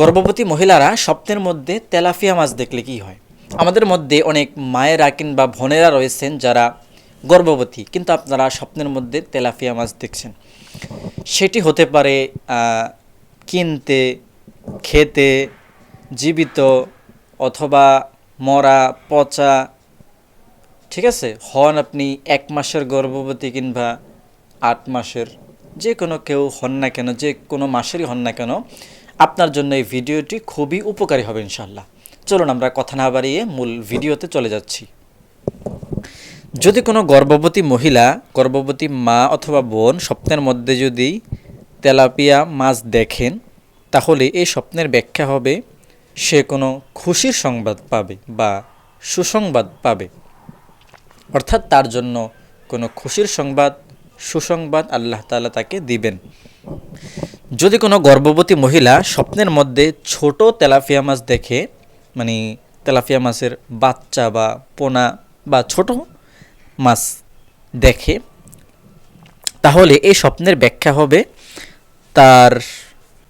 গর্ভবতী মহিলারা স্বপ্নের মধ্যে তেলাফিয়া মাছ দেখলে কি হয়? আমাদের মধ্যে অনেক মায়েরা কিংবা বোনেরা রয়েছেন যারা গর্ভবতী, কিন্তু আপনারা স্বপ্নের মধ্যে তেলাফিয়া মাছ দেখছেন। সেটি হতে পারে কিনতে, খেতে, জীবিত অথবা মরা, পচা, ঠিক আছে? হন আপনি এক মাসের গর্ভবতী কিংবা আট মাসের, যে কোনো কেউ হন না কেন, যে কোনো মাসেরই হন না কেন আপনার জন্য এই ভিডিওটি খুবই উপকারী হবে ইনশাল্লাহ চলুন আমরা কথা না বাড়িয়ে মূল ভিডিওতে চলে যাচ্ছি। যদি কোনো গর্ভবতী মহিলা, গর্ভবতী মা অথবা বোন স্বপ্নের মধ্যে যদি তেলাপিয়া মাছ দেখেন, তাহলে এই স্বপ্নের ব্যাখ্যা হবে, সে কোনো খুশির সংবাদ পাবে বা সুসংবাদ পাবে। অর্থাৎ তার জন্য কোনো খুশির সংবাদ, সুসংবাদ আল্লাহ তালা তাকে দিবেন। যদি কোনো গর্ভবতী মহিলা স্বপ্নের মধ্যে ছোট তেলাপিয়া মাছ দেখে মানে তেলাপিয়া মাছের বাচ্চা বা পোনা বা ছোট মাছ দেখে, তাহলে এই স্বপ্নের ব্যাখ্যা হবে তার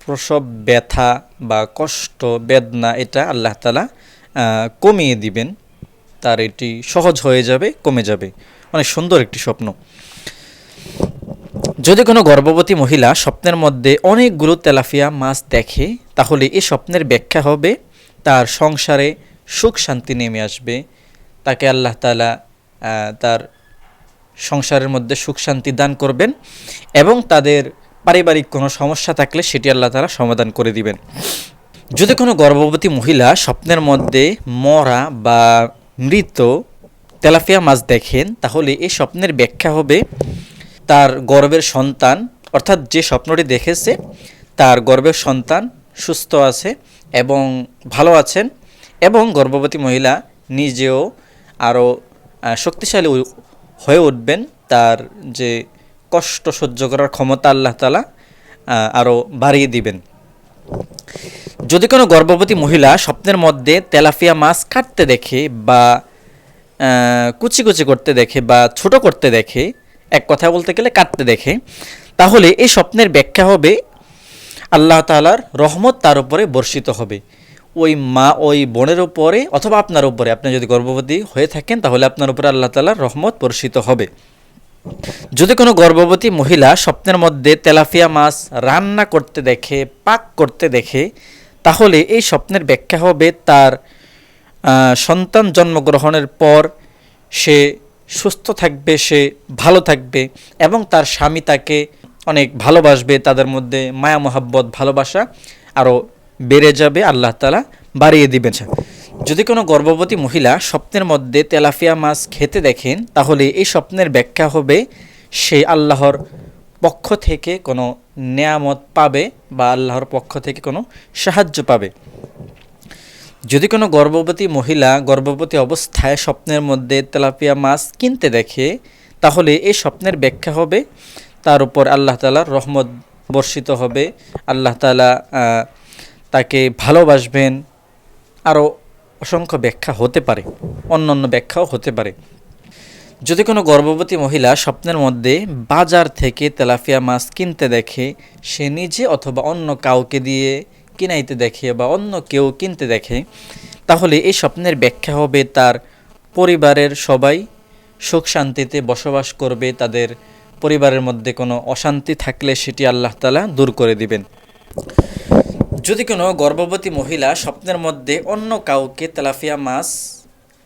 প্রসব ব্যথা বা কষ্ট, বেদনা, এটা আল্লাহ তালা কমিয়ে দিবেন। তার এটি সহজ হয়ে যাবে, কমে যাবে। অনেক সুন্দর একটি স্বপ্ন। যদি কোনো গর্ভবতী মহিলা স্বপ্নের মধ্যে অনেকগুলো তেলাফিয়া মাছ দেখে, তাহলে এ স্বপ্নের ব্যাখ্যা হবে, তার সংসারে সুখ শান্তি নেমে আসবে। তাকে আল্লাহ তালা তার সংসারের মধ্যে সুখ শান্তি দান করবেন এবং তাদের পারিবারিক কোনো সমস্যা থাকলে সেটি আল্লাহ তালা সমাধান করে দিবেন। যদি কোনো গর্ভবতী মহিলা স্বপ্নের মধ্যে মরা বা মৃত তেলাফিয়া মাছ দেখেন, তাহলে এই স্বপ্নের ব্যাখ্যা হবে তার গর্বের সন্তান, অর্থাৎ যে স্বপ্নটি দেখেছে, তার গর্বের সন্তান সুস্থ আছে এবং ভালো আছেন এবং গর্ভবতী মহিলা নিজেও আরও শক্তিশালী হয়ে উঠবেন। তার যে কষ্ট সহ্য করার ক্ষমতা আল্লাহ তালা আরও বাড়িয়ে দিবেন। যদি কোনো গর্ভবতী মহিলা স্বপ্নের মধ্যে তেলাপিয়া মাছ কাটতে দেখে বা কুচি কুচি করতে দেখে বা ছোট করতে দেখে এক কথা বলতে গেলে কাটতে দেখে। তাহলে এই স্বপ্নের ব্যাখ্যা হবে, আল্লাহ তাআলার রহমত তার উপরে বর্ষিত হবে। ওই মা, ওই বোনের উপরে অথবা আপনার উপরে, আপনি যদি গর্ভবতী হয়ে থাকেন, তাহলে আপনার উপরে আল্লাহ তালার রহমত বর্ষিত হবে। যদি কোনো গর্ভবতী মহিলা স্বপ্নের মধ্যে তেলাপিয়া মাছ রান্না করতে দেখে, পাক করতে দেখে, তাহলে এই স্বপ্নের ব্যাখ্যা হবে তার সন্তান জন্মগ্রহণের পর সে সুস্থ থাকবে, সে ভালো থাকবে এবং তার স্বামী তাকে অনেক ভালোবাসবে, তাদের মধ্যে মায়া, মোহাব্বত, ভালোবাসা আরও বেড়ে যাবে, আল্লাহ তালা বাড়িয়ে দিবেন। যদি কোনো গর্ভবতী মহিলা স্বপ্নের মধ্যে তেলাফিয়া মাছ খেতে দেখেন, তাহলে এই স্বপ্নের ব্যাখ্যা হবে, সে আল্লাহর পক্ষ থেকে কোনো নেয়ামত পাবে বা আল্লাহর পক্ষ থেকে কোনো সাহায্য পাবে। যদি কোনো গর্ভবতী মহিলা গর্ভবতী অবস্থায় স্বপ্নের মধ্যে তেলাপিয়া মাছ কিনতে দেখে, তাহলে এই স্বপ্নের ব্যাখ্যা হবে। তার উপর আল্লাহ তালার রহমত বর্ষিত হবে। আল্লাহ তালা তাকে ভালোবাসবেন। আরও অসংখ্য ব্যাখ্যা হতে পারে অন্য অন্য ব্যাখ্যাও হতে পারে। যদি কোনো গর্ভবতী মহিলা স্বপ্নের মধ্যে বাজার থেকে তেলাপিয়া মাছ কিনতে দেখে, সে নিজে অথবা অন্য কাউকে দিয়ে কিনাইতে দেখে বা অন্য কেউ কিনতে দেখে, তাহলে এই স্বপ্নের ব্যাখ্যা হবে তার পরিবারের সবাই সুখ শান্তিতে বসবাস করবে, তাদের পরিবারের মধ্যে কোনো অশান্তি থাকলে সেটি আল্লাহ তালা দূর করে দিবেন। যদি কোনো গর্ভবতী মহিলা স্বপ্নের মধ্যে অন্য কাউকে তেলাফিয়া মাছ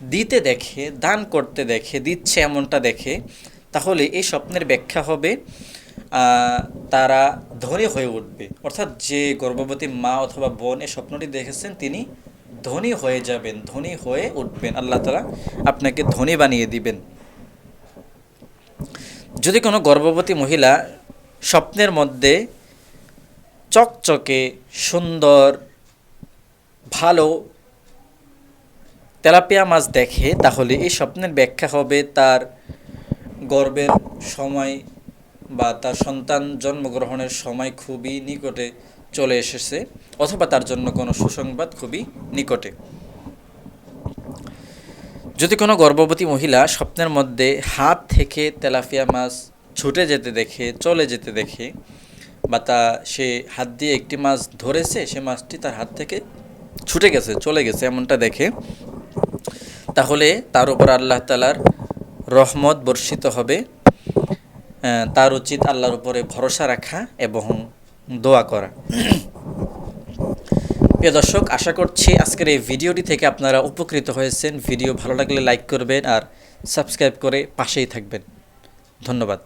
দিতে দেখে, দান করতে দেখে, দিচ্ছে এমনটা দেখে, তাহলে এই স্বপ্নের ব্যাখ্যা হবে তারা ধনী হয়ে উঠবে। অর্থাৎ যে গর্ভবতী মা অথবা বোন এই স্বপ্নটি দেখেছেন, তিনি ধনী হয়ে যাবেন, ধনী হয়ে উঠবেন। আল্লাহ তালা আপনাকে ধনী বানিয়ে দিবেন। যদি কোনো গর্ভবতী মহিলা স্বপ্নের মধ্যে চকচকে, সুন্দর, ভালো তেলাপিয়া মাছ দেখে, তাহলে এই স্বপ্নের ব্যাখ্যা হবে তার গর্বের সময় বা তার সন্তান জন্মগ্রহণের সময় খুবই নিকটে চলে এসেছে, অথবা তার জন্য কোনো সুসংবাদ খুবই নিকটে। যদি কোনো গর্ভবতী মহিলা স্বপ্নের মধ্যে হাত থেকে তেলাপিয়া মাছ ছুটে যেতে দেখে, চলে যেতে দেখে, বা তা সে হাত দিয়ে একটি মাছ ধরেছে, সে মাছটি তার হাত থেকে ছুটে গেছে, চলে গেছে এমনটা দেখে, তাহলে তার উপর আল্লাহ তালার রহমত বর্ষিত হবে। তার উচিত আল্লাহর উপরে ভরসা রাখা এবং দোয়া করা। প্রিয় দর্শক, আশা করছি আজকের এই ভিডিওটি থেকে আপনারা উপকৃত হয়েছেন। ভিডিও ভালো লাগলে লাইক করবেন আর সাবস্ক্রাইব করে পাশেই থাকবেন। ধন্যবাদ।